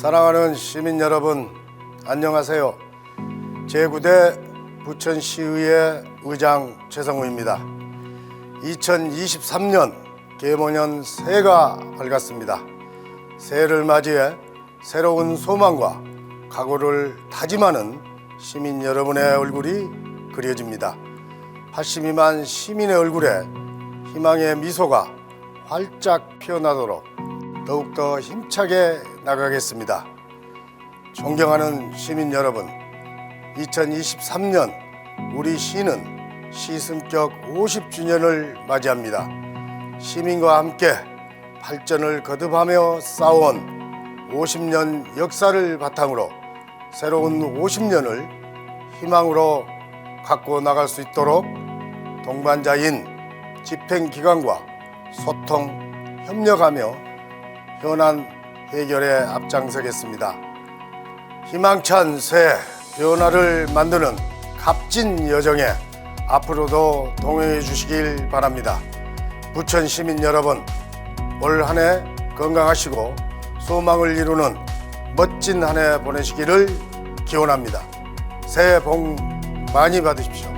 사랑하는 시민 여러분, 안녕하세요. 제9대 부천시의회 의장 최성우입니다. 2023년 계모년 새해가 밝았습니다. 새해를 맞이해 새로운 소망과 각오를 다짐하는 시민 여러분의 얼굴이 그려집니다. 82만 시민의 얼굴에 희망의 미소가 활짝 피어나도록 더욱더 힘차게 나가겠습니다. 존경하는 시민 여러분, 2023년 우리 시는 시승격 50주년을 맞이합니다. 시민과 함께 발전을 거듭하며 쌓아온 50년 역사를 바탕으로 새로운 50년을 희망으로 갖고 나갈 수 있도록 동반자인 집행기관과 소통, 협력하며 현안 해결에 앞장서겠습니다. 희망찬 새 변화를 만드는 값진 여정에 앞으로도 동행해 주시길 바랍니다. 부천 시민 여러분, 올 한 해 건강하시고 소망을 이루는 멋진 한 해 보내시기를 기원합니다. 새해 복 많이 받으십시오.